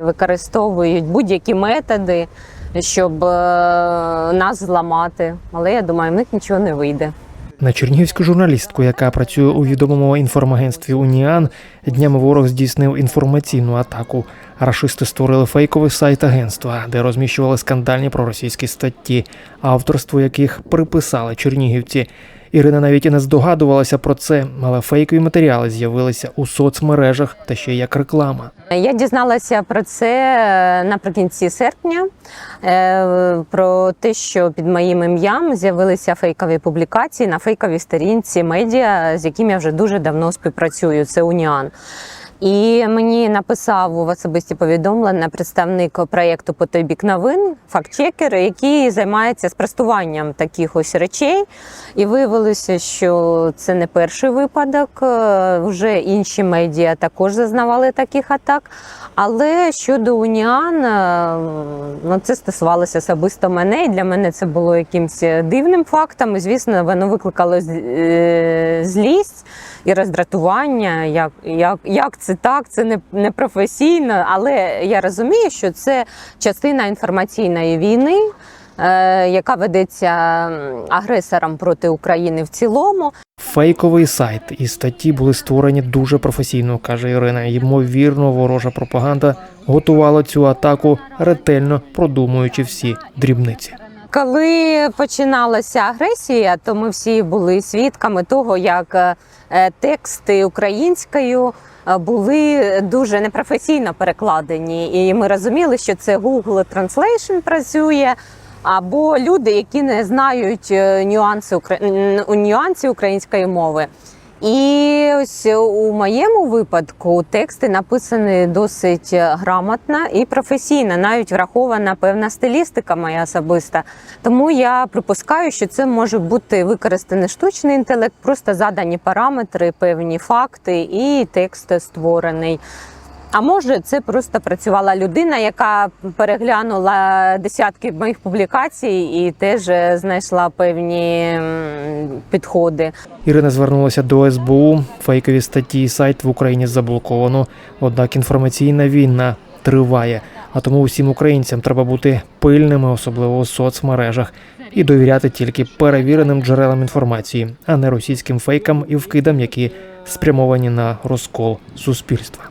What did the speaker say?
Використовують будь-які методи, щоб е, нас зламати. Але я думаю, в них нічого не вийде. На чернігівську журналістку, яка працює у відомому інформагентстві Уніан, днями ворог здійснив інформаційну атаку. Рашисти створили фейковий сайт агентства, де розміщували скандальні проросійські статті, авторство яких приписали чернігівці. Ірина навіть і не здогадувалася про це, але фейкові матеріали з'явилися у соцмережах та ще як реклама. Я дізналася про це е, наприкінці серпня, е, про те, що під моїм ім'ям з'явилися фейкові публікації на фейковій сторінці медіа, з яким я вже дуже давно співпрацюю. Це Уніан. І мені написав в особисті повідомлення представник проєкту по той бік новин, фактчекер, який займається спростуванням таких ось речей. І виявилося, що це не перший випадок. е, Вже інші медіа також зазнавали таких атак. Але щодо Уніан, е, ну це стосувалося особисто мене, і для мене це було якимось дивним фактом. І, звісно, воно викликало е, злість і роздратування. Як, як, як це так? Це не, не професійно. Але я розумію, що це частина інформаційної війни. е, Яка ведеться агресором проти України в цілому, Фейковий сайт і статті були створені дуже професійно, каже Ірина. Ймовірно, ворожа пропаганда готувала цю атаку ретельно продумуючи всі дрібниці. Коли починалася агресія, то ми всі були свідками того, як е, тексти українською е, були дуже непрофесійно перекладені, і ми розуміли, що це Google Translation працює. Або люди, які не знають е, нюанси нюанси української мови. І ось у моєму випадку тексти написані досить грамотно і професійно, навіть врахована певна стилістика моя особиста. Тому я припускаю, що це може бути використаний штучний інтелект, просто задані параметри, певні факти, і текст створений. А може, це просто працювала людина, яка переглянула десятки моїх публікацій і теж е, знайшла певні підходи. Ірина звернулася до СБУ. Фейкові статті сайт в Україні заблоковано. Однак інформаційна війна триває. А тому усім українцям треба бути пильними, особливо у соцмережах, і довіряти тільки перевіреним джерелам інформації, а не російським фейкам і вкидам, які спрямовані на розкол суспільства.